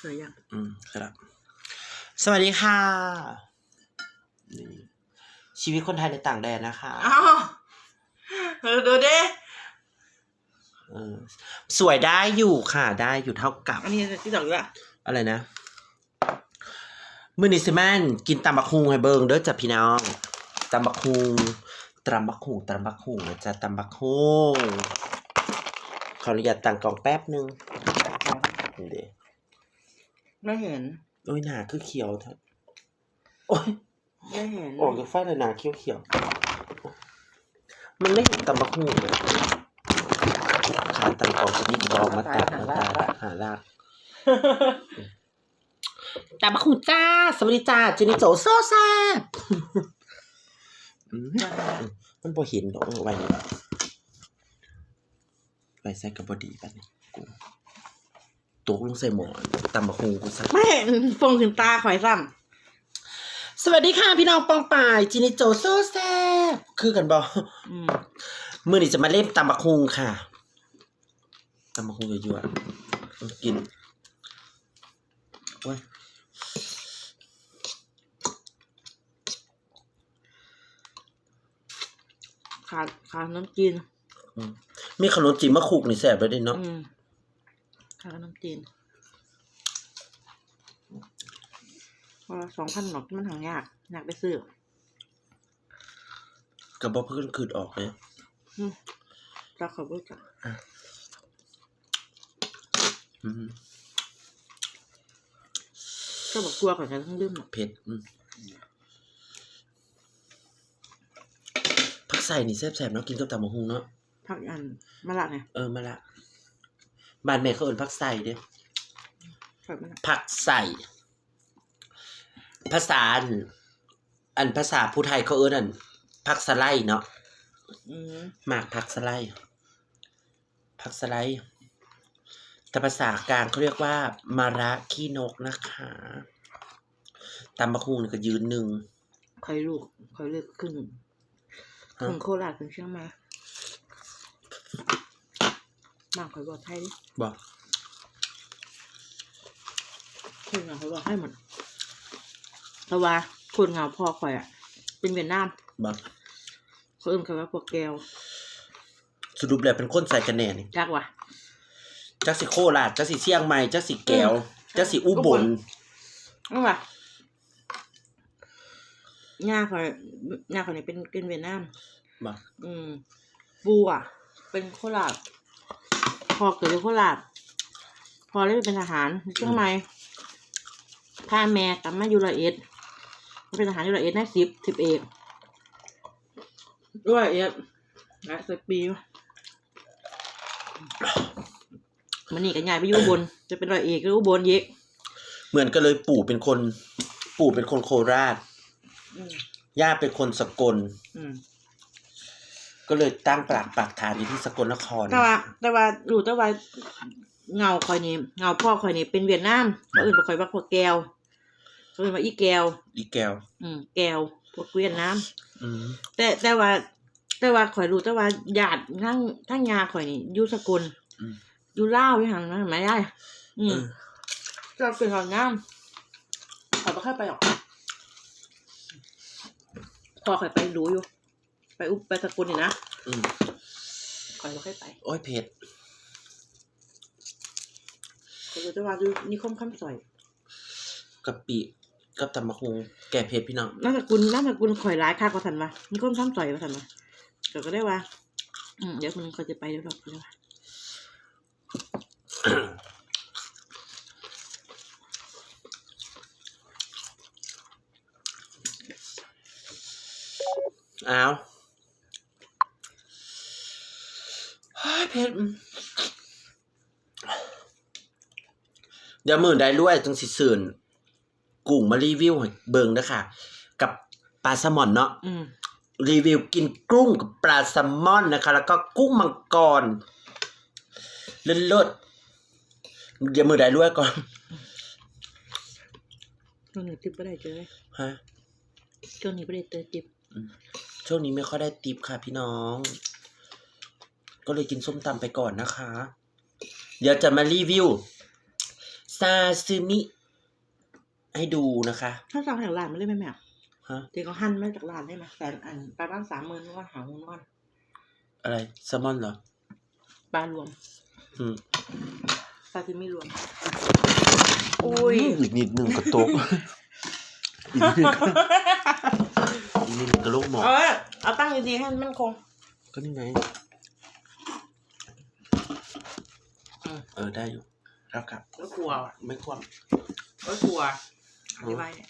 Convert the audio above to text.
สวยยังอืมครับ สวัสดีค่ะนี่ชีวิตคนไทยในต่างแดนนะคะอ้าวเออดูดิเออสวยได้อยู่ค่ะ ได้อยู่เท่ากับ อันนี้ที่ดอกด้วยอะไรนะ มือนิสแมนกินตำบักคุงให้เบิงเด้อจ้ะพี่น้องตำบักคุงตำบักคุงตำบักคุงนะจ๊ะตำบักคุงขออนุญาตตั้งกล่องแป๊บหนึงนี่เด้ ไม่เห็น โอ้ยหนาคือเขียวเถอะโอ้ยไม่เห็นออกจากฟ้าเลยหนาเขียวเขียวๆมันไม่เห็นตำบักคุงเลยขาตั้งกล่องจะยิบบอมาตัดมาตัดหาลากตามมาคุณจ้า สวัสดีจ้าเจนิโจโซแซบอืมมันพอเห็นดอกไว้นี่ไปใส่กระบดีกันนี่กู ตกลงใส่หมอนตำบักฮงกูสักไม่เห็นฟงถึงตาข่อยซ้สวัสดีค่ะพี่น้องปองป่ายจินิโจโซแซบคือกันบอำอืมมื่อนี้จะมาเล่นตำบักฮงค่ะตำบักฮงเยอะๆเอากินโอ้ยขาดขาดน้ำจีนอืมมีขนมจีนมะขุกนี่แสบเลยเด้เนาะ อืมขาดน้ำจีนพอสองพันหนอกมันทางยากอยากไปซื้อกับบ่เพิ่นคืดออกเลยอืมเราขอพูดกันอืมก็บอกกลัวก่อนฉันต้องดื่มหรอกเผ็ดอืมผักใส่นี่แซ่บๆเนาะกินกับตำบักฮงเนาะพักอันมะละเนี่ยเออมาละ บ้านแม่เขาเอิ้นผักใส่เด้ผักมะละผักใส่ ภาษาอันอันภาษาผู้ไทยเขาเอิ้นอันผักสะไลเนาะอืมหมากผักสะไลผักสะไลแต่ภาษากลางเขาเรียกว่า มาระขี้นกนะคะตำบักฮงนี่ก็ยืนหนึ่ง คอยลูกคอยเลือกขึ้นฮะถึงโคราชถึงเชียงใหม่ มากคอยบอกไทยดิบอกคนเหงาเขาบอกให้หมดเพราะว่าคนเหงาพ่อคอยอะ เป็นเวียดนามบอกเขาเอิ่มคำว่าพวกแก้วสรุปแล้วเป็นคนใส่กันแน่นี่จักว่ะจักสิโคราชจักสิเชียงใหม่จักสิแก้วจักสิอุบลนั่นว่ะย่าคอยย่าคอยนี่เป็นเป็นเวียดนามบอกอืมปูอะเป็นโคราช พอเกิดในโคราชพอได้เป็นทหารอยู่เชียงใหม่พาแม่กลับมาอยู่ละเอ็ดมาเป็นทหารอยู่ละเอ็ดได้สิบสิบเอกด้วยเอ็ดหลายสิบปีมันนี่กันใหญ่ไปอยู่อุบน จะเป็นร้อยเอกหรืออุบลเยกเหมือนกันเลยปู่เป็นคน ปู่เป็นคนโคราชอืมย่าเป็นคนสกลอืม ก็เลยตั้งปลักปักฐานอยู่ที่สกลนคร แต่ว่า แต่ว่ารู้แต่ว่าเงาคอยนี่เงาพ่อคอยนี่เป็นเวียดนามเขาอื่นบ่คอยว่าพวกแก้วเขาอื่นว่าอีแก้วอีแก้ว อืมแก้วพวกเวียดนามอืมแต่แต่ว่า แต่ว่าข่อยรู้แต่ว่าญาติทั้งทั้งยาข่อยนี่อยู่สกุลอืมอยู่ลาวอยู่หันนะไม่ได้ อืมเออก็เป็นของงามข่อยบ่ค่อยไปหรอกพอข่อยไปรู้อยู่ ไปอุบไปสกุลนี่นะอืมข่อยบ่ค่อยไปโอ้ยเผ็ดข่อยรู้แต่ว่าอยู่นิคมคำสอยกะปิกับตำมะฮงแก่เผ็ดพี่น้องนามสกุลนามสกุลข่อยร้ายค่ากว่าทันวะนิคมคำสอยว่าทันวะเดี๋ยวก็ได้ว่า อืมเดี๋ยวคนนึงเขาจะไปเดี๋ยวหรอกเดี๋ยวว่าอ้าว เฮ้ยเผ็ดอืมเดี๋ยวมื่นได้รวยจังสิสื่นกุ้งมารีวิวให้เบิ่งนะคะกับปลาแซลมอนเนาะอืมรีวิวกินกุ้งกับปลาแซลมอนนะคะ แล้วก็กุ้งมังกรเลิศเลิศเดี๋ยวมือได้รวยก่อนช่วงนี้ติบไม่ได้เจอเลยฮะช่วงนี้ไม่ได้เจอติบช่วงนี้ไม่ค่อยได้ติปค่ะพี่น้อง ก็เลยกินส้มตำไปก่อนนะคะ เดี๋ยวจะมารีวิวซาซิมิ ให้ดูนะคะ ถ้าสั่งจากร้านไม่ได้ไหมแม่ฮะเดี๋ยวเขาหั่นมาจากร้านได้ไหมแต่อันปลาบ้านสามหมื่นว่าหางนวลอะไรแซลมอนเหรอ ปลารวมอืมซาซิมิรวม อุ้ย อีกนิดหนึ่งกระตุก อีกนิดหนึ่งอีกนิดหนึ่งกระลูกหมอเออเอาตั้งดีๆให้มันมั่นคงก็นี่ไง อืม เออได้อยู่แล้วครับ ไม่กลัวอะไม่ควรไม่กลัวอธิบายเนี่ย